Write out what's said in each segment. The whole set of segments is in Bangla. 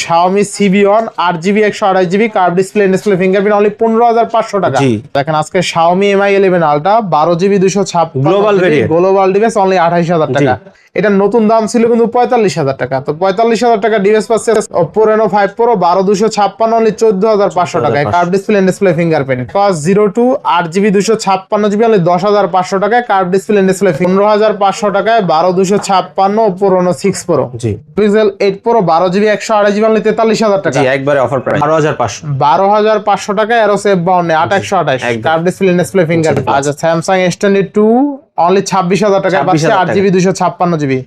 Xiaomi CB on 8GB 128GB curve display display fingerprint only 15500 টাকা। দেখেন আজকে Xiaomi Mi 11 Ultra 12GB 256 global variant global device only 28000 টাকা। এটা নতুন দাম ছিল কিন্তু 45000 টাকা। তো 45000 টাকা ডিভাইস পাচ্ছে Oppo Reno 5 Pro 12256 অনলি 14500 টাকা। Curve display display fingerprint plus 02 8GB 256GB only 10500 টাকা। কার্ভ ডিসপ্লে ডিসপ্লে 15500 টাকায় 12256 Oppo Reno 6 Pro G. Pixel 8 Pro 12GB 128GB discount তেতাল্লিশ হাজার টাকা। একবারে অফার প্রাইস বারো হাজার পাঁচশো। বারো হাজার পাঁচশো টাকা এরো সেভ বাউন্ড আট একশো আঠাশ। কার্ড ডিসপ্লে ডিসপ্লে ফিঙ্গার আচ্ছা স্যামসাং এস টু অনলি ছাব্বিশ হাজার টাকা 26,000 পাচ্ছে আট জিবি দুশো ছাপ্পান্ন জিবি।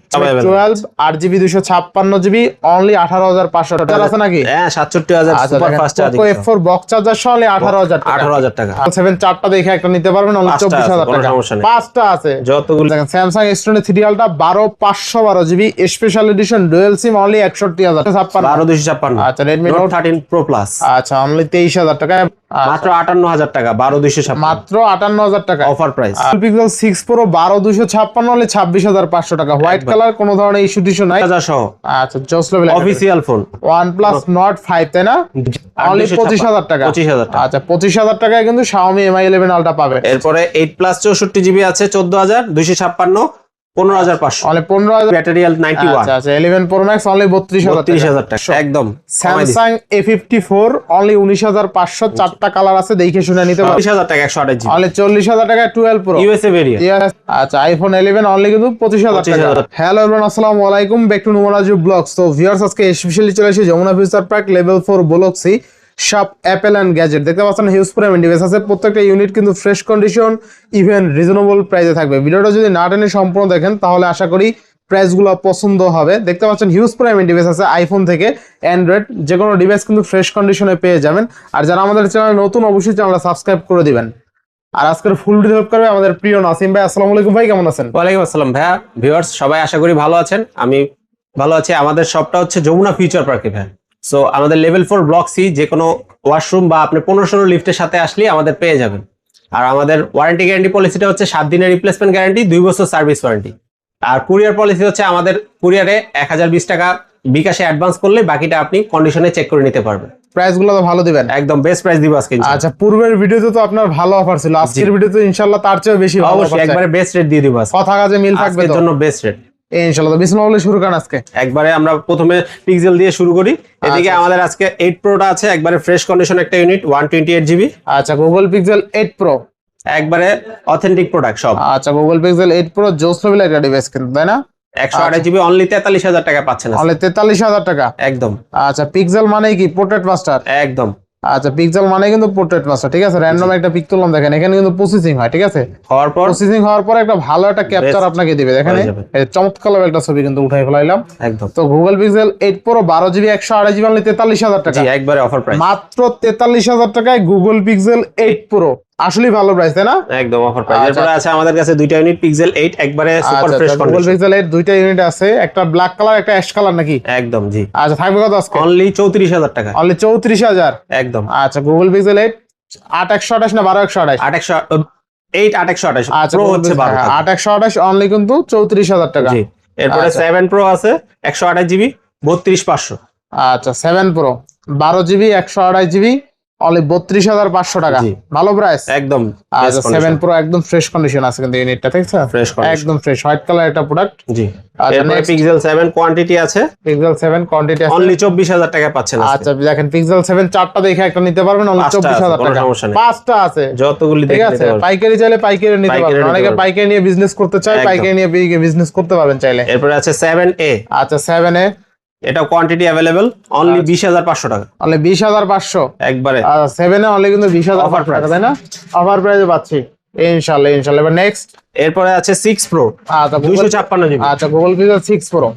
টুয়েলভ আট জিবি দুশো ছাপ্পান্ন জিবি অনলি আঠারো হাজার পাঁচশো টাকা। আছে নাকি? হ্যাঁ সাতষট্টি হাজার আচ্ছা super fast charging F four box charger সহ অনলি আঠারো হাজার আঠারো হাজার টাকা। সেভেন চারটা দেখে একটা নিতে পারবেন অনলি চব্বিশ হাজার টাকা। পাঁচটা আছে। যতগুলো দেখেন স্যামসাং এস টোয়েন্টি থ্রি আলটা বারো পাঁচশো বারো GB special edition dual SIM only একষট্টি হাজার ছাপ্পান্ন। বারো দুশো ছাপ্পান্ন। আচ্ছা Redmi Note Note thirteen Pro Plus আচ্ছা অনলি তেইশ হাজার টাকা মাত্র আটান্ন হাজার টাকা বারো দুশো মাত্র আটান্ন হাজার টাকা offer price Pixel six Pro বারো দুশো ছাপ্পান্ন হলে ছাব্বিশ হাজার পাঁচশো টাকা। হোয়াইট কালার কোনো ধরনের ইস্যু টিস্যু নাই। সহ। আচ্ছা জোস level official phone OnePlus Nord five তাই না? অনলি পঁচিশ হাজার টাকা। পঁচিশ হাজার টাকা। আচ্ছা পঁচিশ হাজার টাকায় কিন্তু Xiaomi Mi 11 Ultra পাবে। এরপরে এইট প্লাস চৌষট্টি জিবি আছে চোদ্দ হাজার দুইশো ছাপ্পান্ন। পনেরো হাজার পাঁচশো। পনেরো হাজার ব্যাটারিয়াল নাইনটি আচ্ছা আচ্ছা ইলেভেন প্রো ম্যাক্স অনলি বত্রিশ হাজার বত্রিশ হাজার টাকা একদম। Samsung A fifty four only উনিশ হাজার পাঁচশো চারটা কালার আছে দেখে শুনে নিতে পারবে চল্লিশ হাজার টাকা একশো আঠাশ অনলি চল্লিশ হাজার টাকায় টুয়েলভ প্রো ইউএসএ ভেরিয়েন্ট আচ্ছা আইফোন ইলেভেন অনলি কিন্তু পঁচিশ হাজার টাকা। 25,000 হ্যালো এভরিওয়ান আসসালামু আলাইকুম। ব্যাক টু নুমারাজু ব্লগস তো ভিউয়ার্স আজকে স্পেশালি চলে এসেছি Jamuna future park level four block C সব অ্যাপেল অ্যান্ড গ্যাজেট দেখতে পাচ্ছেন হিউজ পরিমাণ ডিভাইস আছে। প্রত্যেকটা ইউনিট কিন্তু ফ্রেশ কন্ডিশন ইভেন রিজনেবল প্রাইসে থাকবে। ভিডিওটা যদি না টেনে সম্পূর্ণ দেখেন, তাহলে আশা করি প্রাইসগুলো পছন্দ হবে। দেখতে পাচ্ছেন হিউজ পরিমাণ ডিভাইস আছে আইফোন থেকে অ্যান্ড্রয়েড যে কোনো ডিভাইস কিন্তু ফ্রেশ কন্ডিশনে পেয়ে যাবেন। আর যারা আমাদের চ্যানেল নতুন, অবশ্যই চ্যানেলটা সাবস্ক্রাইব করে দিবেন। আর আজকের ফুল হেল্প করবে আমাদের প্রিয় নাসিম ভাই। আসসালামু আলাইকুম ভাই, কেমন আছেন? ওয়ালাইকুম আসসালাম ভাইয়া। ভিউয়ার্স সবাই আশা করি ভালো আছেন। আমি ভালো আছি। আমাদের শপটা হচ্ছে যমুনা ফিউচার পার্কে ভাই সো আমাদের লেভেল ফোর ব্লক সি যে কোনো ওয়াশরুম বা আপনি পনেরো ষোলো লিফটের সাথে আসলে আমাদের পেয়ে যাবেন। আর আমাদের ওয়ারেন্টি গ্যারান্টি পলিসিটা হচ্ছে সাত দিনের রিপ্লেসমেন্ট গ্যারান্টি দুই বছর সার্ভিস ওয়ারেন্টি আর কুরিয়ার পলিসি হচ্ছে আমাদের কুরিয়ারে এক হাজার বিশ টাকা বিকাশে অ্যাডভান্স করলে বাকিটা আপনি কন্ডিশনে চেক করে নিতে পারবেন। প্রাইসগুলো তো ভালো দিবেন। একদম বেস্ট প্রাইস দিব আজকে আচ্ছা পূর্বের ভিডিওতে তো আপনার ভালো অফার ছিল। আজকের ভিডিওতে ইনশাল্লাহ তার চেয়ে বেশি ভালো অবশ্যই একবারে বেস্ট রেট দিয়ে দিব কথা কাজে মিল থাকবে জন্য বেস্ট রেট এই বিসমিল্লাহ বলে শুরু করেন আজকে। একবারে আমরা প্রথমে পিক্সেল দিয়ে শুরু করি। এদিকে আচ্ছা। আমাদের আজকে এইট প্রোটা আছে একবারে ফ্রেশ কন্ডিশন একটা unit one twenty eight GB আচ্ছা গুগল পিক্সেল এইট প্রো একবারে অথেন্টিক প্রোডাক্ট সব। আচ্ছা গুগল পিক্সেল এইট প্রো জোস লেভেল একটা ডিভাইস কিন্তু তাই না? একশো আঠাশ জিবি অনলি তেতাল্লিশ হাজার টাকা পাচ্ছেন। অনলি তেতাল্লিশ হাজার টাকা? একদম। আচ্ছা পিক্সেল মানে কি? পোর্ট্রেট মাস্টার একদম। আচ্ছা পিক্সেল মানে কিন্তু পোর্ট্রেট মাস্টার ঠিক আছে? র্যান্ডম একটা পিক তুললাম দেখেন এখানে কিন্তু প্রসেসিং হয় ঠিক আছে? হওয়ার পর? প্রসেসিং হওয়ার পর একটা ভালো একটা ক্যাপচার আপনাকে দিবে দেখেন চমৎকার একটা ছবি কিন্তু উঠাই ফেলাইলাম। একদম। তো গুগল পিক্সেল 8 প্রো বারো জিবি একশো আড়াই জিবি অনলি তেতাল্লিশ হাজার টাকা। জি একবারে অফার প্রাইস মাত্র তেতাল্লিশ হাজার টাকায় গুগল পিক্সেল 8 প্রো আসলেই ভালো প্রাইস তাই না? একদম অফার প্রাইস আচ্ছা। এরপরে আছে আমাদের কাছে দুইটা ইউনিট পিক্সেল এইট একবারে super fresh Google condition Pixel eight দুইটা ইউনিট আছে একটা ব্ল্যাক কালার একটা অ্যাশ কালার নাকি? একদম জি। আচ্ছা থাকবে কত আজকে? অনলি চৌত্রিশ হাজার টাকা। অনলি চৌত্রিশ হাজার? একদম। আচ্ছা গুগল পিক্সেল এইট আট একশো আঠাশ না বারো একশো আঠাশ? আট একশো এইট আট একশো আঠাশ। আচ্ছা প্রো হচ্ছে Pixel, বারো হ্যাঁ, আট একশো আঠাশ অনলি কিন্তু চৌত্রিশ হাজার টাকা। জি। এরপরে আচ্ছা। সেভেন প্রো আছে একশো আঠাশ জিবি বত্রিশ পাঁচশো। আচ্ছা সেভেন প্রো বারো জিবি একশো আড়াই জিবি অনলি বত্রিশ হাজার পাঁচশো টাকা। ভালো প্রাইস একদম আচ্ছা সেভেন প্রো একদম ফ্রেশ কন্ডিশন আছে কিন্তু ইউনিটটা ঠিক আছে ফ্রেশ একদম ফ্রেশ হোয়াইট কালার একটা প্রোডাক্ট জি। এরপরে পিক্সেল সেভেন কোয়ান্টিটি আছে। পিক্সেল সেভেন কোয়ান্টিটি আছে। অনলি চব্বিশ হাজার টাকা পাচ্ছেন আচ্ছা দেখেন পিক্সেল সেভেন চারটা দেখে একটা নিতে পারবেন অনলি পাঁচটা চব্বিশ আছে, হাজার কোনো টাকা। পাঁচটা আছে। যতগুলি ঠিক আছে পাইকারি চাইলে পাইকারি নিতে পারবেন। অনেকে পাইকারি নিয়ে বিজনেস করতে চায়। পাইকারি নিয়ে বিজনেস করতে পারবেন চাইলে। এরপরে আছে সেভেন এ আচ্ছা সেভেন এ এটা কোয়ান্টিটি অ্যাভেলেবল অনলি আচ্ছা। বিশ হাজার পাঁচশো টাকা। অনলি বিশ হাজার পাঁচশো? একবারে। আর সেভেন এ অনলি কিন্তু বিশ হাজার প্রাইস। তাই না? অফার প্রাইসে পাচ্ছি। ইনশাল্লাহ ইনশাল্লাহ এবার নেক্সট এরপরে আছে সিক্স প্রো আচ্ছা দুইশো গুগল ছাপ্পান্ন জিবি আচ্ছা Google Pixel six Pro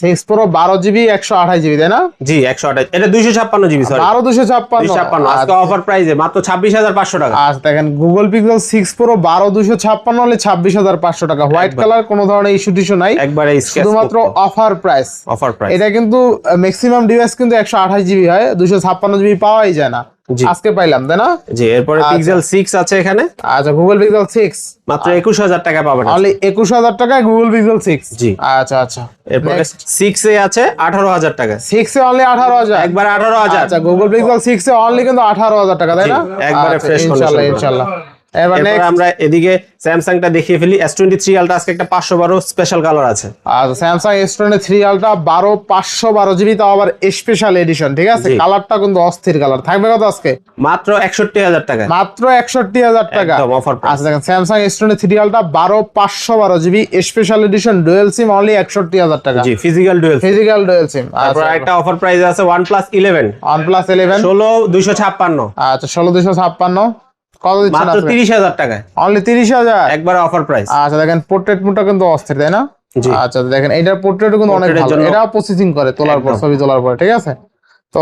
six Pro বারো জিবি একশো আঠাশ জিবি তাই না? জি একশো আঠাশ। এটা দুইশো ছাপ্পান্ন জিবি সরি বারো দুশো ছাপ্পান্ন। দুইশো ছাপ্পান্ন। আজকে অফার প্রাইসে মাত্র ছাব্বিশ হাজার পাঁচশো টাকা। আচ্ছা দেখেন গুগল পিক্সেল সিক্স প্রো বারো দুশো ছাপ্পান্ন হলে ছাব্বিশ হাজার পাঁচশো টাকা। হোয়াইট কালার কোনো ধরনের ইস্যু টিস্যু নাই। একবারে শুধুমাত্র অফার প্রাইস অফার প্রাইস এটা কিন্তু ম্যাক্সিমাম ডিভাইস কিন্তু একশো আঠাশ জিবি হয়। দুশো ছাপ্পান্ন জিবি পাওয়াই যায় না। আজকে পাইলাম তাই না? জি এরপরে আচ্ছা। পিক্সেল 6 আছে এখানে। আচ্ছা গুগল পিক্সেল 6 মাত্র একুশ হাজার টাকা পাবেন অনলি একুশ হাজার টাকায় গুগল পিক্সেল 6 জি। আচ্ছা আচ্ছা। এরপরে 6 এ আছে আঠারো হাজার টাকা। 6 এ অনলি আঠারো হাজার। একবার আঠারো হাজার। আচ্ছা গুগল পিক্সেল 6 এ অনলি কিন্তু আঠারো হাজার টাকা তাই না? একবারে ফ্রেশ ইনশাআল্লাহ ইনশাল্লাহ condition। ইনশাল্লাহ এবার এরপরে নেক্সট আমরা এদিকে স্যামসাংটা দেখিয়ে ফেলি এস টোয়েন্টি থ্রি আলটা আজকে একটা পাঁচশো বারো স্পেশাল কালার আছে। আচ্ছা Samsung S twenty three Ultra বারো পাঁচশো বারো জিবি তাও আবার স্পেশাল এডিশন ঠিক আছে। কালারটা কিন্তু অস্থির কালার থাকবে কত আজকে? মাত্র একষট্টি হাজার টাকা। মাত্র একষট্টি হাজার টাকা। অফার আচ্ছা দেখেন Samsung S twenty three Ultra বারো পাঁচশো বারো GB special edition dual SIM only একষট্টি হাজার টাকা। জি physical dual physical dual SIM তারপর একটা অফার প্রাইস আছে one plus eleven OnePlus eleven ষোলো দুইশো ছাপ্পান্ন। আচ্ছা ষোলো দুশো ছাপ্পান্ন। কত দিচ্ছেন মাত্র তিরিশ হাজার টাকায়। অনলি তিরিশ হাজার? একবার অফার প্রাইস আচ্ছা দেখেন পোর্ট্রেট মোডটা কিন্তু অস্থির তাই না? আচ্ছা দেখেন এটার পোর্ট্রেট কিন্তু অনেক ভালো। এটাও প্রসেসিং করে তোলার পর ছবি তোলার পর ঠিক আছে? তো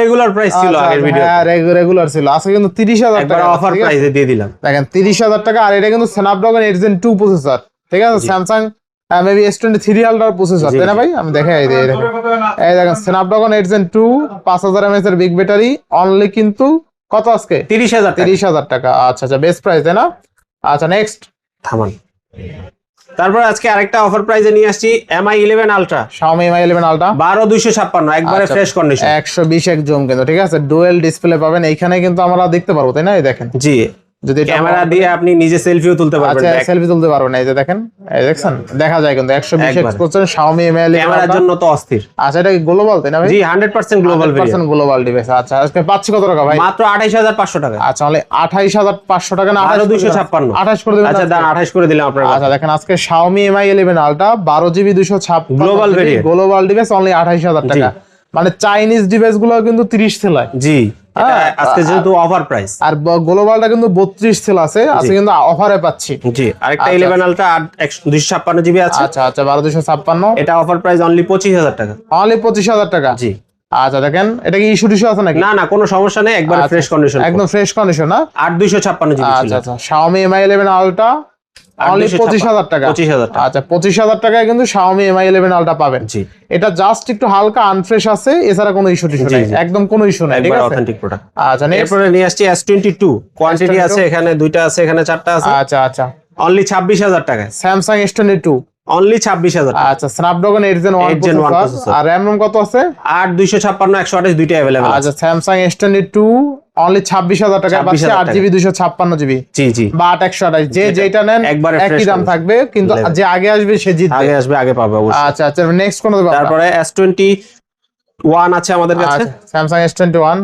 রেগুলার প্রাইস ছিল আচ্ছা, আগের ভিডিও হ্যাঁ রেগুলার ছিল। আজকে কিন্তু তিরিশ হাজার একবার টাকা অফার প্রাইসে দিয়ে দিলাম। দেখেন তিরিশ হাজার টাকা আর এটা কিন্তু প্রসেসর ঠিক আছে? Samsung maybe S twenty three Ultra processor জি, তাই না ভাই? আমি দেখাই দিই এই দেখেন। এই দেখেন স্ন্যাপড্রাগন এইট জেন টু পাঁচ হাজার এমএস এর বিগ ব্যাটারি অনলি কিন্তু কত আজকে? তিরিশ হাজার তিরিশ হাজার টাকা। আচ্ছা আচ্ছা বেস্ট প্রাইস তাই না? আচ্ছা নেক্সট থামান। তারপর আজকে আরেকটা অফার প্রাইজে নিয়ে আসছি এমআই ইলেভেন আলট্রা 11 Ultra বারো দুইশো ছাপ্পান্ন একবারে আচ্ছা। ফ্রেশ কন্ডিশন একশো বিশ এক জুম কিন্তু ঠিক আছে? ডুয়েল ডিসপ্লে পাবেন এইখানে কিন্তু আমরা দেখতে পারব তাই না? এই দেখেন। জি। যদি ক্যামেরা দিয়ে আপনি নিজে সেলফিও তুলতে পারবেন আচ্ছা সেলফি তুলতে পারবেন এই যে দেখেন এই দেখছেন? দেখা যায় কিন্তু একশো বিশ একবারে। এক্স করছেন Xiaomi Mi 11 ক্যামেরার জন্য তো অস্থির। আচ্ছা এটা কি গ্লোবাল তাই না ভাই? জি hundred percent global variant global device আচ্ছা আজকে পাচ্ছি কত টাকা ভাই? মাত্র আঠাইশ হাজার পাঁচশো টাকা। আচ্ছা তাহলে আঠাইশ হাজার পাঁচশো টাকা না বারো আঠাশ দুইশো ছাপ্পান্ন। আঠাশ করে দেবেন আচ্ছা? দাম আঠাইশ করে দিলাম আপনার আচ্ছা দেখেন আজকে Xiaomi Mi 11 Ultra বারো জিবি দুশো ছাপ্পান্ন Global variant। Global device only আঠাইশ হাজার টাকা। মানে চাইনিজ ডিভাইসগুলো কিন্তু তিরিশ থেলায়। জি। আজকে যেহেতু অফার প্রাইস আর গ্লোবালটা কিন্তু বত্রিশ সেল আছে আজকে কিন্তু অফারে পাচ্ছি। জি আরেকটা আচ্ছা, জিবি আছে। আচ্ছা আচ্ছা এটা অফার প্রাইস অনলি পঁচিশ হাজার টাকা। অনলি পঁচিশ হাজার টাকা? জি। আচ্ছা দেখেন এটা কি ইস্যু টিস্যু আছে নাকি? না না কোনো সমস্যা নেই একবার আচ্ছা, ফ্রেশ কন্ডিশন একদম ফ্রেশ কন্ডিশন না? আট দুইশো ছাপ্পান্ন জিবি আচ্ছা আচ্ছা Xiaomi Mi 11 Ultra অনলি 8,256 পঁচিশ হাজার টাকা। পঁচিশ হাজার টাকা। আচ্ছা পঁচিশ হাজার টাকায় কিন্তু 11 Ultra পাবেন। এটা জাস্ট একটু হালকা আনফ্রেশ আছে এছাড়া কোনো ইস্যু টিস্যু একদম কোনো ইস্যু নেই ঠিক একবার আছে? অথেন্টিক প্রোডাক্ট আচ্ছা এরপরে নিয়ে আসছি এস টোয়েন্টি টু কোয়ান্টিটি আছে এখানে দুইটা আছে এখানে চারটা আছে। আচ্ছা আচ্ছা। অনলি ছাব্বিশ হাজার টাকায়। স্যামসাং এস টোয়েন্টি অনলি ছাব্বিশ হাজার আচ্ছা Snapdragon eight Gen one 8 Gen 1 processor। আর র্যাম রোম কত আছে? আট দুইশো ছাপ্পান্ন একশো আঠাশ দুইটা অ্যাভেলেবেল আছে আচ্ছা Samsung S twenty two only ছাব্বিশ হাজার টাকা 26,000 পাচ্ছে আট জিবি দুশো ছাপ্পান্ন জিবি। জি জি। বা আট একশো আঠাশ যে যেটা নেন একবারে একই দাম থাকবে কিন্তু যে আগে আসবে সে জিতবে। আগে আসবে আগে পাবে আচ্ছা আচ্ছা নেক্সট কোন তারপরে এস টোয়েন্টি ওয়ান আছে আমাদের কাছে। আচ্ছা স্যামসাং এস টোয়েন্টি ওয়ান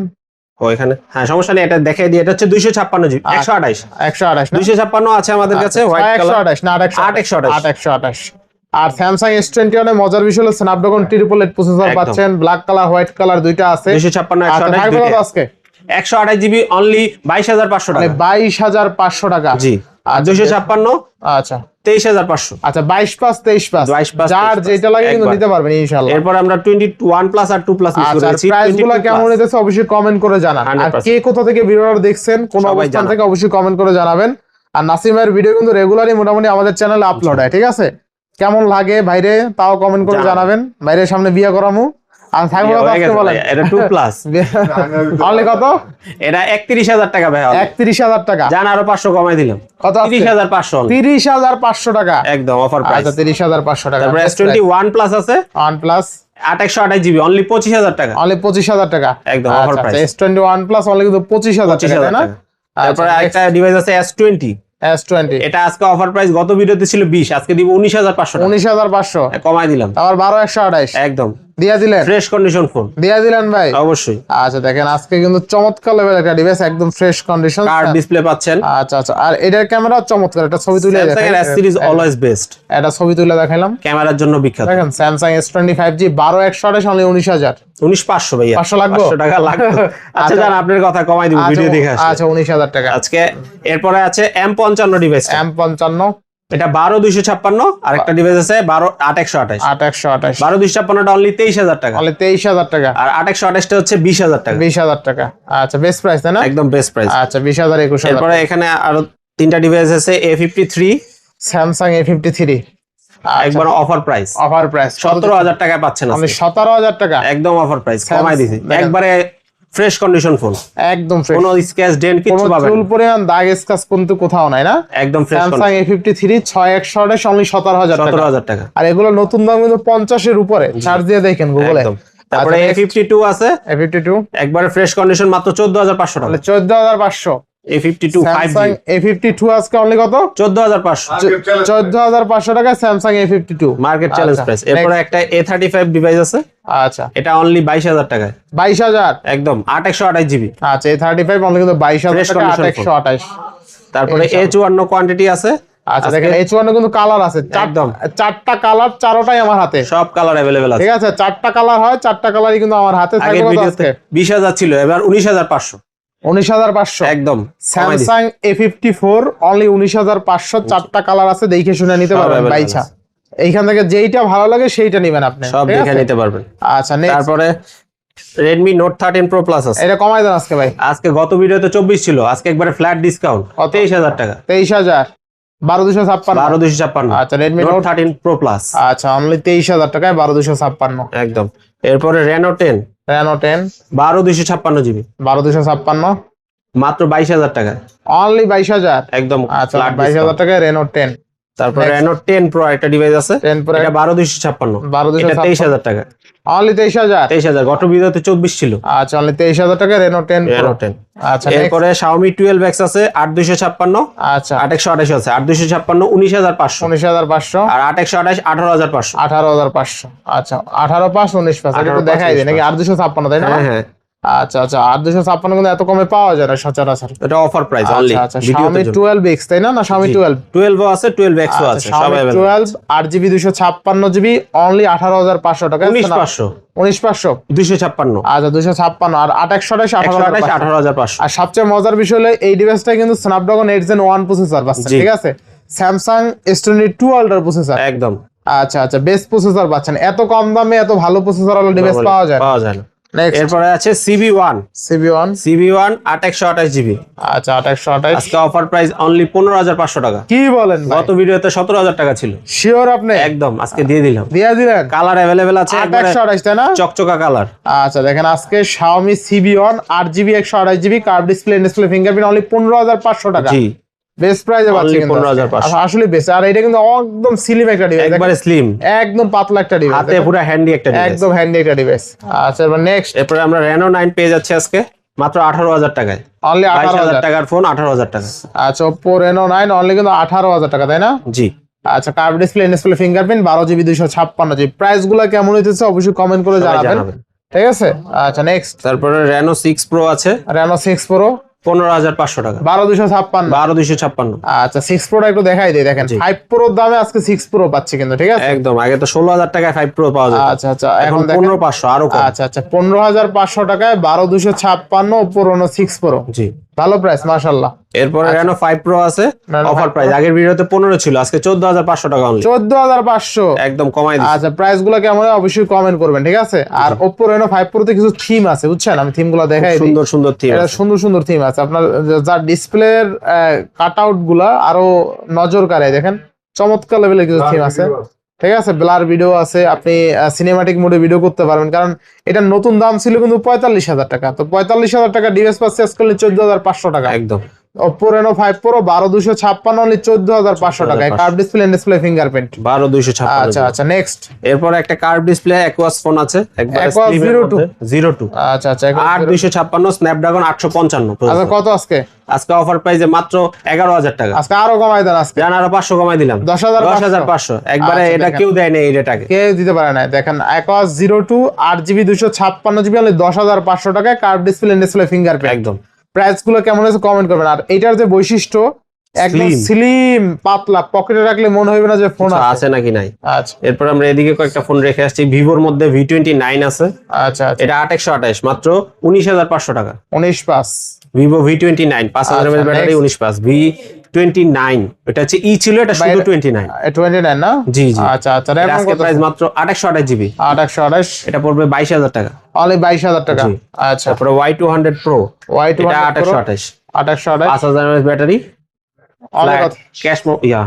ও এখানে। হ্যাঁ সমস্যা নেই এটা দেখে দিই। এটা হচ্ছে দুইশো ছাপ্পান্ন জিবি একশো আঠাশ। একশো আঠাশ দুইশো ছাপ্পান্ন আছে আমাদের কাছে হোয়াইট একশো আঠাশ না আট একশো আট একশো আঠাশ। আট একশো আঠাশ। আর স্যামসাং এস টোয়েন্টি মজার বিষয় হলো স্ন্যাপড্রাগন ট্রিপল এইট প্রসেসর পাচ্ছেন ব্ল্যাক কালার হোয়াইট কালার দুইটা আছে। দুইশো ছাপ্পান্ন একশো আচ্ছা আঠাশ আজকে? একশো আঠাশ জিবি অনলি বাইশ হাজার পাঁচশো মানে টাকা। বাইশ হাজার পাঁচশো টাকা। জি। আর দুইশো ছাপ্পান্ন আচ্ছা। তেইশ হাজার পাঁচশো। আচ্ছা বাইশ পাঁচ তেইশ পাঁচ। 22 পাঁচ, যার যেটা লাগে কিন্তু নিতে পারবেন ইনশাল্লাহ এরপর আমরা টোয়েন্টি ওয়ান প্লাস আর টু প্লাস মিস আচ্ছা করেছি প্রাইসগুলো 22 কেমন। অবশ্যই কমেন্ট করে জানান। আর কে কোথা থেকে ভিডিওটা দেখছেন কোন অবস্থান থেকে অবশ্যই কমেন্ট করে জানাবেন। আর নাসিমের ভিডিও কিন্তু রেগুলারই মোটামুটি আমাদের চ্যানেলে আপলোড হয় ঠিক আছে? কেমন লাগে ভাইরে তাও কমেন্ট করে জানাবেন। জানাবেন। ভাইরের সামনে বিয়ে করামু। থাকব কত হয়ে আজকে বলেন। এটা টু প্লাস অনলি কত? এটা একত্রিশ হাজার টাকা ভাই একত্রিশ হাজার টাকা। জান আরও পাঁচশো কমাই দিলাম। কত পাঁচশো হাজার টাকা। একদম অফার প্রাইস আচ্ছা তিরিশ হাজার পাঁচশো টাকা। তারপরে এস প্লাস আছে। ওয়ান প্লাস আট আঠাশ জিবি অনলি পঁচিশ হাজার টাকা। অনলি পঁচিশ হাজার টাকা। একদম price। S twenty one plus only কিন্তু পঁচিশ হাজার টাকা না? টাকা। তারপরে আরেকটা ডিভাইস আছে এস টোয়েন্টি এস টোয়েন্টি এটা আজকে অফার প্রাইস গত ভিডিওতে ছিল বিশ আজকে দিব উনিশ হাজার পাঁচশো উনিশ হাজার পাঁচশো। কমাই দিলাম। আবার বারো একশো আঠাইশ একদম। দিয়া দিলেন? ফ্রেশ কন্ডিশন ফোন দিয়া দিলেন ভাই? অবশ্যই। আচ্ছা দেখেন আজকে কিন্তু চমৎকার একটা ডিভাইস একদম ফ্রেশ কন্ডিশন কার্ড ডিসপ্লে পাচ্ছেন। আচ্ছা আচ্ছা। আর এটার ক্যামেরা চমৎকার একটা ছবি তুলে Samsung S series always best একটা ছবি তুলে দেখাইলাম। ক্যামেরার জন্য বিখ্যাত। দেখেন Samsung S twenty five G বারো একশো আঠাশ অনলি উনিশ হাজার। উনিশ পাঁচশো ভাইয়া। 500 লাগবে? টাকা লাগবে। আচ্ছা আচ্ছা। জান আপনার কথা কমাই দিব ভিডিও দেখে আচ্ছা উনিশ হাজার টাকা। আজকে এরপরে আছে এম পঞ্চান্ন ডিভাইস এম পঞ্চান্ন। এটা বারো দুইশো ছাপ্পান্ন আরেকটা ডিভাইস আছে বারো আট একশো আঠাশ। আট একশো আঠাশ। বারো দুইশো ছাপ্পান্নটা অনলি তেইশ হাজার টাকা। অনলি তেইশ হাজার টাকা। আর আট একশো আঠাশটা হচ্ছে বিশ হাজার টাকা। বিশ হাজার টাকা। আচ্ছা বেস্ট প্রাইস তাই না? একদম বেস্ট প্রাইস আচ্ছা বিশ হাজার একুশ এরপরে এখানে আরও তিনটা ডিভাইস আছে A fifty three Samsung A fifty three একবার অফার প্রাইস অফার প্রাইস সতেরো হাজার টাকায় পাচ্ছেন আমি সতেরো হাজার টাকা? একদম অফার প্রাইস কমাই দিছি। একবারে ফ্রেশ কন্ডিশন ফোন। একদম ফ্রেশ কোনো স্ক্র্যাচ ডেন্ট কিছু পাবেন ফুল পরে দাগ স্ক্র্যাচ কিন্তু কোথাও নাই না? একদম fresh Samsung A fifty three ছয় একশো আঠাশ অনলি সতেরো হাজার সতেরো টাকা 17000 টাকা। আর এগুলো নতুন দাম কিন্তু পঞ্চাশের উপরে। চার্জ দিয়ে দেখেন গুগলে একদম। তারপরে আচ্ছা, ফিফটি টু আছে। এ ফিফটি টু একবারে ফ্রেশ কন্ডিশন মাত্র চোদ্দ হাজার পাঁচশো টাকা। চোদ্দ হাজার পাঁচশো A fifty two five Samsung A fifty two আজকে অনলি কত? চোদ্দ হাজার পাঁচশো। চোদ্দ হাজার পাঁচশো টাকা Samsung A fifty two market challenge price এরপরে একটা এ থার্টি ফাইভ ডিভাইস আছে। আচ্ছা। এটা অনলি বাইশ হাজার টাকায়। বাইশ হাজার? একদম আট একশো আঠাশ জিবি। আচ্ছা অনলি কিন্তু টাকা তারপরে এ চুয়ান্ন কোয়ান্টিটি আছে। আচ্ছা দেখেন এইচ ওয়ান কিন্তু কালার আছে। একদম। চারটা কালার চারোটাই আমার হাতে। সব কালার অ্যাভেলেবেল আছে। ঠিক আছে চারটা কালার হয় চারটা কালারই কিন্তু আমার হাতে বিশ হাজার ছিল এবার উনিশ হাজার পাঁচশো। উনিশ হাজার পাঁচশো। একদম Samsung A fifty four only উনিশ হাজার পাঁচশো চারটা কালার আছে দেখে শুনে নিতে পারবেন বাইছা এইখান থেকে যেইটা ভালো লাগে সেইটা নিবেন আপনি সব দেখে নিতে পারবেন। আচ্ছা তারপরে Redmi Note thirteen Pro Plus আছে। এটা কমাই দেন আজকে ভাই। আজকে গত ভিডিওতে চব্বিশ ছিল আজকে একবারে ফ্ল্যাট ডিসকাউন্ট কত? তেইশ হাজার টাকা। তেইশ হাজার বারো দুশো ছাপ্পান্ন। বারো দুশো ছাপ্পান্ন। আচ্ছা Redmi Note Note thirteen Pro Plus আচ্ছা অনলি তেইশ হাজার টাকায় বারো দুশো ছাপ্পান্ন। একদম। এরপরে রেনো টেন রেনো টেন বারো দুশো ছাপ্পান্ন জিবি। বারো দুশো ছাপ্পান্ন। মাত্র বাইশ হাজার টাকা। অনলি বাইশ হাজার? একদম আচ্ছা বাইশ। হাজার টাকায় রেনো টেন তারপরে রেনো টেন প্রো একটা ডিভাইস আছে। টেন পরে এটা বারো দুশো ছাপ্পান্ন। বারো দুশো তেইশ হাজার টাকা। অনলি তেইশ হাজার? তেইশ হাজার গত ভিডিওতে চব্বিশ ছিল। আচ্ছা অনলি তেইশ হাজার টাকা রেনো টেন রেনো টেন। আচ্ছা এরপরে টুয়েলভ এক্স আছে আট দুশো ছাপ্পান্ন আচ্ছা। আট একশো আঠাশ আছে আট দুশো ছাপ্পান্ন উনিশ হাজার পাঁচশো। উনিশ হাজার পাঁচশো। আর আট একশো আঠাশ আঠারো হাজার পাঁচশো। আঠারো হাজার পাঁচশো। আচ্ছা আঠারো পাঁচ উনিশ পাঁচ এটা 18 একটু দেখাই দিই নাকি আট দুশো ছাপ্পান্ন তাই না? হ্যাঁ হ্যাঁ। আচ্ছা আচ্ছা আট দুশো ছাপ্পান্ন কিন্তু এত কমে পাওয়া যায় না সচরাচর। এটা অফার প্রাইস অনলি আচ্ছা আচ্ছা টুয়েলভ এক্স তাই না? না শাওমি টুয়েলভ টুয়েলভ আছে টুয়েলভ এক্সও আছে সব টুয়েলভ আট জিবি দুশো ছাপ্পান্ন জিবি অনলি আঠারো হাজার পাঁচশো টাকা। উনিশ পাঁচশো। উনিশ পাঁচশো। দুশো ছাপ্পান্ন। আচ্ছা দুশো ছাপ্পান্ন। আর আট একশো আঠাশ আঠারো হাজার পাঁচশো। আর সবচেয়ে মজার বিষয় হলো এই ডিভাইসটা কিন্তু Snapdragon eight Gen one processor পাচ্ছেন ঠিক আছে? Samsung S twenty two Ultra processor একদম। আচ্ছা আচ্ছা বেস্ট প্রসেসর পাচ্ছেন এত কম দামে এত ভালো প্রসেসর ডিভাইস পাওয়া যায় পাওয়া যায় না। এরপরে আছে Civi one Civi one Civi one আট একশো আঠাশ জিবি। আচ্ছা আট একশো আঠাশ। আজকে অফার প্রাইস অনলি পনেরো হাজার পাঁচশো টাকা। কি বলেন গত ভিডিওতে সতেরো হাজার টাকা ছিল। শিওর আপনি? একদম আজকে দিয়ে দিলাম। দিয়ে দিলেন? কালার অ্যাভেলেবেল আছে আট একশো আঠাশ তাই না? চকচকা কালার আচ্ছা দেখেন আজকে শাওমি সিবি ওয়ান আট জিবি একশো আঠাশ GB curve display display fingerprint only পনেরো হাজার পাঁচশো টাকা। জি। বেস্ট প্রাইসে পাচ্ছি Only 15,500 আসলে বেস্ট আর এটা কিন্তু একদম স্লিম একটা ডিভাইস একবারে স্লিম একদম পাতলা একটা ডিভাইস হাতে পুরো হ্যান্ডি একটা device। একদম হ্যান্ডি একটা ডিভাইস আচ্ছা এবার নেক্সট এরপরে আমরা পেয়ে যাচ্ছি আজকে মাত্র আঠারো হাজার টাকায়। অনলি বাইশ আঠারো হাজার। হাজার টাকার ফোন আঠারো হাজার টাকা। আচ্ছা অনলি কিন্তু আঠারো হাজার টাকা তাই না? জি। আচ্ছা কার্ভ ডিসপ্লে ডিসপ্লে ফিঙ্গারপ্রিন্ট বারো জিবি দুইশো ছাপ্পান্ন জিবি প্রাইসগুলো কেমন হইতেছে অবশ্যই কমেন্ট করে জানাবেন। ঠিক আছে? আচ্ছা নেক্সট তারপরে রেনো সিক্স প্রো আছে। রেনো সিক্স প্রো পনেরো হাজার পাঁচশো টাকা। বারো দুইশো ছাপ্পান্ন। বারো দুইশো ছাপ্পান্ন। আচ্ছা সিক্স প্রোটা একটু দেখাই দিই দেখেন ফাইভ প্রোর দামে আজকে সিক্স প্রো পাচ্ছি কিন্তু ঠিক আছে? একদম আগে তো ষোলো হাজার টাকায় ফাইভ প্রো পাওয়া যায় আচ্ছা আচ্ছা এখন এখন পনেরো পাঁচশো আরও আচ্ছা আচ্ছা পনেরো হাজার পাঁচশো টাকায় বারো দুশো ছাপ্পান্ন পুরোনো সিক্স প্রো জি। ভালো প্রাইস মাশাল্লাহ এরপরে রেনো ফাইভ প্রো আছে অফার প্রাইস আগের ভিডিওতে পনেরো ছিল আজকে চোদ্দ হাজার পাঁচশো টাকা অনলি চোদ্দ হাজার পাঁচশো। একদম কমাই আচ্ছা প্রাইসগুলো কেমন অবশ্যই কমেন্ট করবেন ঠিক আছে? আর ফাইভ প্রোতে কিছু থিম আছে বুঝছেন? আমি থিমগুলো দেখাই সুন্দর সুন্দর থিম এটা সুন্দর সুন্দর থিম আছে। আপনার যার ডিসপ্লের কাট আউটগুলা আরও নজর কাড়ে দেখেন চমৎকার লেভেলের কিছু থিম আছে। ঠিক আছে ব্লার ভিডিও আছে আপনি সিনেমাটিক মোডে ভিডিও করতে পারবেন কারণ এটা নতুন দাম ছিল কিন্তু পঁয়তাল্লিশ হাজার টাকা। তো পঁয়তাল্লিশ হাজার টাকা ডিভাইস পাচ্ছে করলে চোদ্দ হাজার পাঁচশো টাকা। একদম। ছাপ্পান্ন অনলি চোদ্দ হাজার পাঁচশো টাকায় কার্ভ ডিসপ্লে ডিসপ্লে ফিঙ্গারপ্রিন্ট আচ্ছা আচ্ছা নেক্সট এরপর একটা কার্ভ ডিসপ্লে অ্যাকোয়াস ফোন আছে। আচ্ছা আচ্ছা স্ন্যাপড্রাগন আচ্ছা কত আজকে? আজকে অফার প্রাইসে মাত্র এগারো হাজার টাকা। আজকে আরও কমাই দেন আজকে। জান আরও পাঁচশো কমাই দিলাম। দশ হাজার দশ হাজার পাঁচশো। একবারে আচ্ছা, এটা কেউ দেয় না এই রেটাকে কেউ দিতে পারে না দেখেন একস জিরো টু আট জিবি দুশো ছাপ্পান্ন জিবি অনলি দশ হাজার পাঁচশো টাকায় কার্ভ ডিসপ্লে ডিসপ্লে ফিঙ্গারপ্রিন্ট একদম। প্রাইসগুলো কেমন আছে কমেন্ট করবেন। আর এটার যে বৈশিষ্ট্য একদম স্লিম পাতলা পকেটে রাখলে মনে হবে না যে ফোন আছে। আছে নাকি নাই? আচ্ছা। এরপর আমরা এদিকে কয়েকটা ফোন রেখে আসছি। ভিভোর মধ্যে ভি টোয়েন্টি নাইন আছে। আচ্ছা আচ্ছা। এটা আট একশো আঠাশ মাত্র উনিশ হাজার পাঁচশো টাকা। উনিশ পাঁচ। ভিভো ভি টোয়েন্টি নাইন পাঁচ হাজার আচ্ছা, ব্যাটারি উনিশ পাঁচ। ভি টোয়েন্টি নাইন এটা হচ্ছে ই ছিল এটা শুধু বাইরে- টোয়েন্টি নাইন টোয়েন্টি নাইন না? জি জি। আচ্ছা আচ্ছা কত? প্রাইস মাত্র একশো আঠাশ এটা পড়বে বাইশ হাজার টাকা। অনলি বাইশ হাজার টাকা। আচ্ছা। তারপরে এটা হাজার ব্যাটারি। অনেক ক্যাশ ইয়া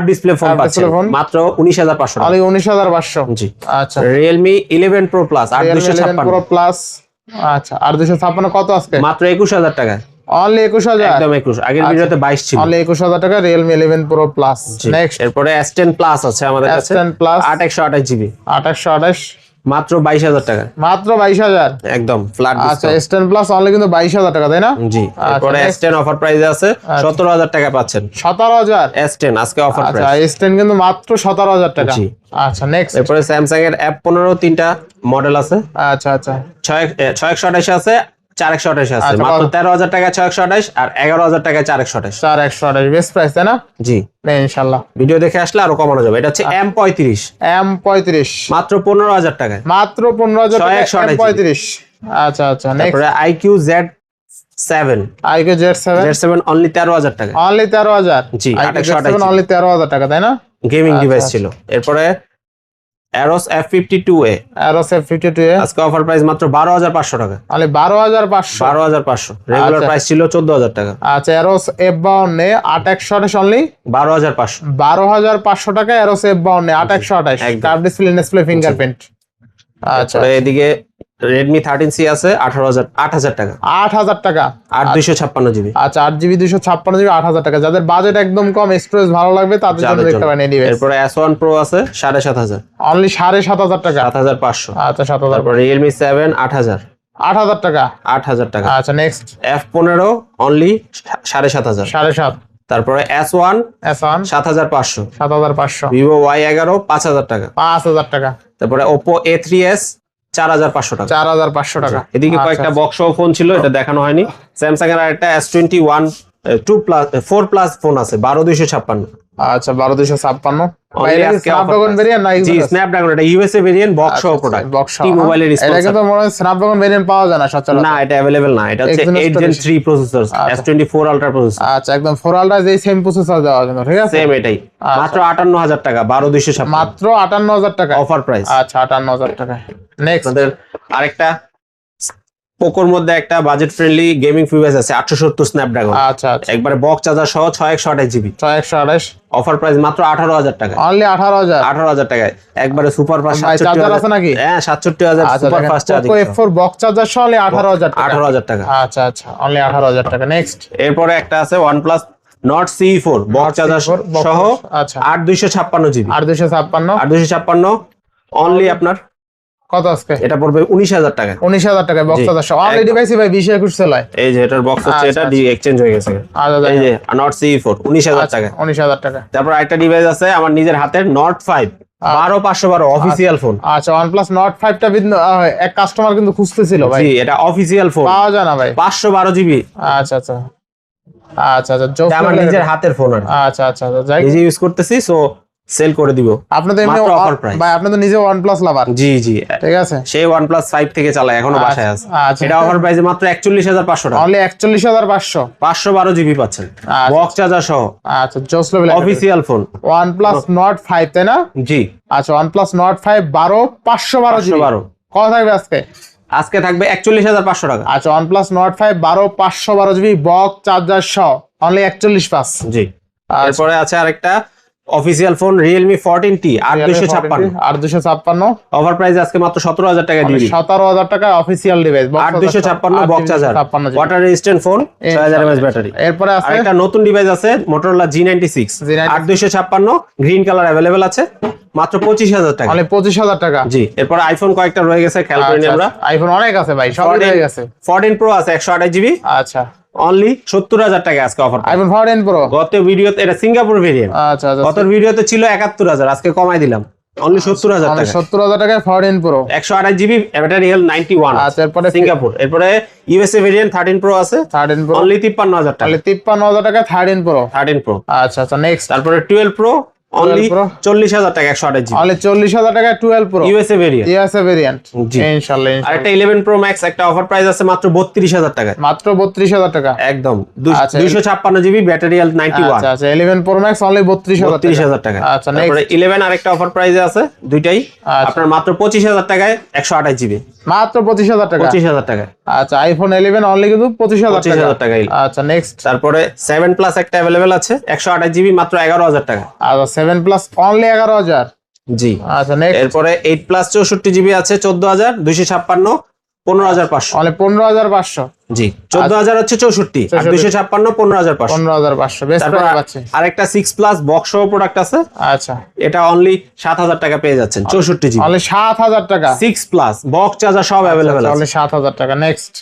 ডিসপ্লে ফোন পাচ্ছেন মাত্র হাজার অনলি হাজার জি। আচ্ছা। রিয়েলমি ইলেভেন প্রো প্লাস আট দুশো ছাপ্পান্ন। প্লাস আচ্ছা আর দুশো ছাপ্পান্ন কত আজকে? মাত্র হাজার টাকায়। অনলি একুশ হাজার। একদম একুশ। আগের ভিডিওতে বাইশ ছিল। অনলি একুশ হাজার টাকা রিয়েলমি ইলেভেন প্রো প্লাস জি। নেক্সট এরপরে এস টেন প্লাস আছে আমাদের কাছে। টেন প্লাস আট একশো আঠাশ জিবি। আঠাশশো আঠাশ। মাত্র বাইশ হাজার টাকা। মাত্র বাইশ হাজার। একদম ফ্ল্যাট আচ্ছা এস টেন প্লাস অনলি কিন্তু বাইশ হাজার টাকা তাই না? জি। এরপরে next। এস টেন অফার প্রাইসে আছে সতেরো হাজার টাকা পাচ্ছেন। সতেরো হাজার? এস টেন আজকে অফার আচ্ছা প্রাইস এস টেন কিন্তু মাত্র সতেরো হাজার টাকা। জি। আচ্ছা নেক্সট এরপরে স্যামসাং এর অ্যাপ পনেরো তিনটা মডেল আছে। আচ্ছা আচ্ছা। ছয় এ, ছয় একশো আঠাশ আছে চার একশো আঠাশ আছে। আচ্ছা, মাত্র তেরো হাজার টাকা ছয় একশো আঠাশ আর এগারো হাজার টাকা চার একশো আঠাশ। চার একশো আঠাশ বেস্ট প্রাইস তাই না? জি। ইনশাল্লাহ। ভিডিও দেখে আসলে আরও কমানো যাবে। এটা হচ্ছে। এম পঁয়ত্রিশ। এম পঁয়ত্রিশ। মাত্র পনেরো হাজার টাকায়। মাত্র পনেরো হাজার ছয় একশো আঠাশ পঁয়ত্রিশ। আচ্ছা আচ্ছা তারপরে iQOO Z seven. IQOO Z seven? Z seven only তেরো হাজার টাকা অনলি তেরো হাজার? জি, আঠাশ অনলি তেরো হাজার টাকা তাই না? গেমিং আচ্ছা, ডিভাইস আচ্ছা। ছিল। এরপরে Arrows F fifty two A Arrows F fifty two A আজকে অফার প্রাইস মাত্র বারো হাজার পাঁচশো টাকা। বারো হাজার পাঁচশো। রেগুলার আচ্ছা। প্রাইস ছিল চোদ্দ হাজার টাকা। আচ্ছা অ্যারোস এফ বাউন্নে আট একশো আঠাশ অনলি বারো হাজার পাঁচশো। বারো হাজার পাঁচশো টাকা অ্যারোস এফ বাউন্নে আট একশো আঠাশ। একদম। কার্ভ ডিসপ্লে ডিসপ্লে ফিঙ্গারপ্রিন্ট আচ্ছা। এইদিকে এদিকে রেডমি থার্টিন সি আছে আঠারো হাজার আট হাজার টাকা। আট হাজার টাকা। আট দুইশো ছাপ্পান্ন জিবি। আচ্ছা আট জিবি দুশো ছাপ্পান্ন জিবি আট হাজার টাকা। যাদের বাজেট একদম কম স্টোরেজ ভালো লাগবে তাদের জন্য দেখতে পারেন এই এরপরে এস ওয়ান প্রো আছে সাড়ে সাত হাজার। অনলি সাড়ে সাত হাজার টাকা। সাত হাজার পাঁচশো। আচ্ছা সাত হাজার। রিয়েলমি সেভেন আট হাজার। আট হাজার টাকা। আট হাজার টাকা। আচ্ছা নেক্সট এফ পনেরো অনলি সাড়ে সাত হাজার। সাড়ে সাত। তারপরে এস ওয়ান এস ওয়ান সাত হাজার পাঁচশো। সাত হাজার পাঁচশো। ভিভো ওয়াই এগারো পাঁচ হাজার টাকা। পাঁচ হাজার টাকা। তারপরে ওপো এ থ্রি এস চার হাজার পাঁচশো টাকা। চার হাজার পাঁচশো টাকা। এদিকে আচ্ছা, কয়েকটা বক্স ফোন ছিল এটা দেখানো হয়নি। স্যামসাং এর S twenty one two plus four plus phone আছে বারো দুইশো ছাপ্পান্ন। আচ্ছা বারো দুশো ছাপ্পান্ন। স্ন্যাপড্রাগন ভেরিয়েন্ট না জি স্ন্যাপড্রাগন এটা ইউএসএ ভেরিয়েন্ট বক্স সহ প্রোডাক্ট বক্স টি মোবাইলের এটা কিন্তু মনে হয় স্ন্যাপড্রাগন ভেরিয়েন্ট পাওয়া যায় না সচরাচর। না এটা অ্যাভেলেবেল না। এটা হচ্ছে Exynos 8 Gen 3 processor S twenty four Ultra processor আচ্ছা একদম ফোর আলট্রা যেই সেম প্রসেসর দেওয়া কিন্তু ঠিক আছে? সেম এটাই। মাত্র আটান্ন হাজার টাকা বারো দুইশো ছাপ্পান্ন। মাত্র আটান্ন হাজার টাকা অফার প্রাইস আচ্ছা আটান্ন হাজার টাকা নেক্সট আপনাদের আরেকটা পোকোর মধ্যে একটা বাজেট ফ্রেন্ডলি গেমিং ডিভাইস আছে আটশো সত্তর স্ন্যাপড্রাগন আচ্ছা আচ্ছা। একবারে বক্স চার্জার সহ ছয় একশো আঠাশ জিবি ছয় একশো আঠাশ। অফার প্রাইস মাত্র আঠারো হাজার টাকা। অনলি আঠারো হাজার? আঠারো হাজার টাকায়। একবারে সুপার ফাস্ট charger আছে নাকি? হ্যাঁ সাতষট্টি হাজার super fast charging Poco F four box charger সহ অনলি আঠারো হাজার আঠারো হাজার টাকা। আচ্ছা আচ্ছা অনলি আঠারো হাজার টাকা। নেক্সট এরপরে একটা আছে OnePlus Nord C four box charger CE4 box সহ আচ্ছা। আট দুইশো ছাপ্পান্ন জিবি আট দুইশো ছাপ্পান্ন। আট দুইশো ছাপ্পান্ন। অনলি আপনার কত আজকে? এটা পড়বে উনিশ হাজার টাকা। উনিশ হাজার টাকা বক্স অনলি একদম। ডিভাইসই ভাই বিশ একুশ সেলায় এই যে এটার বক্স হচ্ছে আচ্ছা, এটা এক্সচেঞ্জ হয়ে গেছে। আচ্ছা এই যে নট সি ফোর উনিশ হাজার টাকা উনিশ হাজার টাকা। তারপর একটা ডিভাইস আছে আমার নিজের হাতের নট ফাইভ বারো পাঁচশো বারো অফিসিয়াল ফোন আচ্ছা ওয়ানপ্লাস নট ফাইভটা এক কাস্টমার কিন্তু খুঁজতেছিল ভাই। এটা অফিসিয়াল ফোন পাওয়া যায় না ভাই। পাঁচশো বারো জিবি আচ্ছা আচ্ছা। আচ্ছা আচ্ছা আমার নিজের হাতের ফোন আর আচ্ছা আচ্ছা আচ্ছা নিজে ইউজ করতেছি সো সেল করে দিব। আপনি তো এমনি offer price। ভাই আপনি তো নিজে ওয়ানপ্লাস লাভার জি জি। ঠিক আছে? সেই ওয়ান প্লাস ফাইভ থেকে চালায় এখনও বাসায় আছে। আচ্ছা। এটা অফার প্রাইসে মাত্র একচল্লিশ হাজার পাঁচশো টাকা। অনলি একচল্লিশ হাজার পাঁচশো। পাঁচশো বারো জিবি পাচ্ছেন। আচ্ছা। বক্স চার্জার সহ। আচ্ছা জোস level official phone OnePlus Nord five তাই না? জি। আচ্ছা ফাইভ বারো পাঁচশো বারো পাঁচশো জিবি বারো। কত থাকবে আজকে? আজকে থাকবে একচল্লিশ হাজার পাঁচশো টাকা। আচ্ছা নট ফাইভ বারো পাঁচশো বারো জিবি বক্স চার্জার সহ। অনলি একচল্লিশ পাঁচ। জি। আচ্ছা। এরপরে আছে আরেকটা। Official phone Realme fourteen T আট দুশো ছাপ্পান্ন। আর দুশো ছাপ্পান্ন। অফার প্রাইস আজকে মাত্র সতেরো হাজার টাকা দিয়ে দিই সতেরো হাজার টাকা অফিসিয়াল ডিভাইস আট দুশো ছাপ্পান্ন box charger water resistant phone ছয় হাজার এমএস ব্যাটারি এরপরে আছে আরেকটা নতুন ডিভাইস আছে Motorola G ninety six G96 আট দুইশো ছাপ্পান্ন গ্রিন কালার অ্যাভেলেবেল আছে মাত্র পঁচিশ হাজার টাকা। অনলি পঁচিশ হাজার টাকা। জি এরপর আইফোন কয়েকটা রয়ে গেছে খেয়াল আচ্ছা, করিনি আমরা আইফোন অনেক আছে ভাই সবই রয়ে গেছে। ফোরটিন প্রো আছে একশো আঠাশ জিবি। আচ্ছা। অনলি সত্তর হাজার টাকা আজকে অফার আইফোন ফোরটিন প্রো গত ভিডিওতে এটা সিঙ্গাপুর ভেরিয়েন্ট আচ্ছা আচ্ছা। গত ভিডিওতে ছিল একাত্তর হাজার আজকে কমাই দিলাম। অনলি সত্তর হাজার টাকা। সত্তর হাজার টাকায় ফোরটিন প্রো একশো আঠাশ GB battery health ninety one আচ্ছা এরপরে সিঙ্গাপুর। এরপরে ইউএসএ ভেরিয়েন্ট থার্টিন প্রো আছে। থার্টিন প্রো অনলি তিপ্পান্ন হাজার টাকা। তাহলে তিপ্পান্ন হাজার টাকা থার্টিন প্রো থার্টিন প্রো আচ্ছা আচ্ছা নেক্সট তারপরে টুয়েলভ প্রো অনলি Pro? চল্লিশ হাজার টাকা একশো আঠাশ জিবি অনলি চল্লিশ হাজার টাকা twelve Pro USA variant USA variant জি। ইনশাল্লাহ আর একটা ইলেভেন প্রো ম্যাক্স একটা অফার প্রাইস আছে মাত্র বত্রিশ হাজার টাকায়। মাত্র বত্রিশ হাজার টাকা? একদম। আচ্ছা, দুইশো ছাপ্পান্ন GB battery health ninety one আচ্ছা আচ্ছা ইলেভেন প্রো ম্যাক্স অনলি বত্রিশ হাজার বত্রিশ হাজার টাকা। আচ্ছা তারপরে নেক্সট ইলেভেন আরেকটা অফার প্রাইসে আছে দুইটাই। আচ্ছা। আপনার মাত্র পঁচিশ হাজার টাকায় একশো আঠাশ জিবি মাত্র পঁচিশ হাজার টাকা? পঁচিশ হাজার টাকায়। আচ্ছা আইফোন ইলেভেন অনলি কিন্তু পঁচিশ হাজার পঁচিশ টাকা। আচ্ছা নেক্সট তারপরে 7 প্লাস একটা अवेलेबल আছে একশো আঠাশ জিবি মাত্র এগারো হাজার টাকা। আচ্ছা 7 প্লাস অনলি এগারো হাজার। জি। আচ্ছা নেক্সট এরপরে 8 প্লাস চৌষট্টি জিবি আছে চোদ্দ হাজার দুইশো ছাপ্পান্ন। পনেরো হাজার পাঁচশো। পনেরো হাজার পাঁচশো। জি চোদ্দ হাজার হচ্ছে চৌষট্টি আর দুইশো ছাপ্পান্ন পনেরো হাজার পাঁচশো। পনেরো হাজার পাঁচশো পাচ্ছি আরেকটা সিক্স প্লাস বক্স প্রোডাক্ট আছে। আচ্ছা। এটা অনলি সাত হাজার টাকা পেয়ে যাচ্ছেন চৌষট্টি জিবি অনলি সাত হাজার টাকা? সিক্স প্লাস বক্স চার্জার সব অ্যাভেলেবেল আছে। সাত হাজার টাকা নেক্সট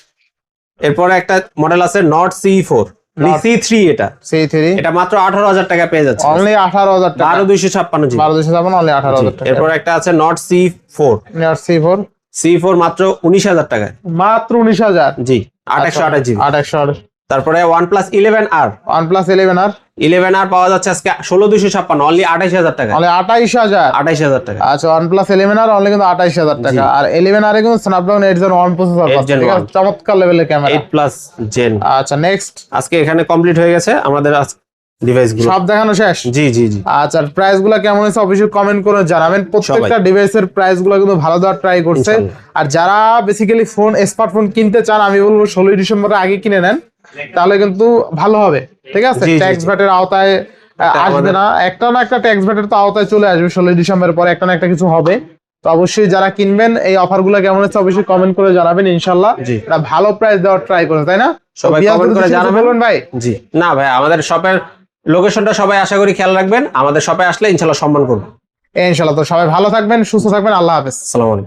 এরপরে একটা মডেল আছে Nord C four C three এটা। সি থ্রি এটা মাত্র আঠারো হাজার টাকা পেয়ে যাচ্ছে। অনলি আঠারো হাজার টাকা। বারো দুইশো ছাপ্পান্ন বারো অনলি আঠারো হাজার টাকা। এরপর একটা আছে Nord C four C four C four মাত্র উনিশ হাজার টাকায়। মাত্র উনিশ হাজার? জি আঠাশশো আঠাশ জিবি। আঠাশশো তারপরে OnePlus eleven R OnePlus eleven R eleven R পাওয়া যাচ্ছে আজকে ষোলো দুইশো ছাপ্পান্ন অনলি আঠাশ হাজার টাকা অনলি আঠাইশ হাজার? আঠাশ হাজার টাকা আচ্ছা OnePlus eleven R only কিন্তু আঠাইশ হাজার টাকা। আর ইলেভেন আর কিন্তু Snapdragon eight zero one processor 801 ঠিক আছে? চমৎকার লেভেলের ক্যামেরা এইট প্লাস জেন আচ্ছা নেক্সট আজকে এখানে কমপ্লিট হয়ে গেছে। আমাদের ডিভাইসগুলো সব দেখানো শেষ? জি জি জি। আচ্ছা প্রাইসগুলো কেমন হয়েছে অবশ্যই কমেন্ট করে জানাবেন। প্রত্যেকটা ডিভাইসের প্রাইসগুলো কিন্তু ভালো দেওয়ার ট্রাই করছে। আর যারা বেসিক্যালি ফোন স্মার্টফোন কিনতে চান আমি বলব ষোলোই ডিসেম্বরের আগে কিনে নেন। তাহলে কিন্তু ভালো হবে। ঠিক আছে? জি, জি, ট্যাক্স জি। ভ্যাটের আওতায় আসবে না। একটা না একটা ট্যাক্স ভ্যাটের তো আওতায় চলে আসবে ষোলোই ডিসেম্বরের পরে। একটা না একটা কিছু হবে। তো অবশ্যই যারা কিনবেন এই অফারগুলো কেমন হচ্ছে অবশ্যই কমেন্ট করে জানাবেন ইনশাল্লাহ। ভালো প্রাইস দেওয়ার ট্রাই করছে তাই না? সবাই করে জানাবেন। ভাই। জি। না ভাই আমাদের শপের লোকেশনটা সবাই আশা করি খেয়াল রাখবেন। আমাদের সবাই আসলে ইনশাল্লাহ সম্মান করব। ইনশাল্লাহ তো সবাই ভালো থাকবেন সুস্থ থাকবেন আল্লাহ হাফেজ। আলাইকুম।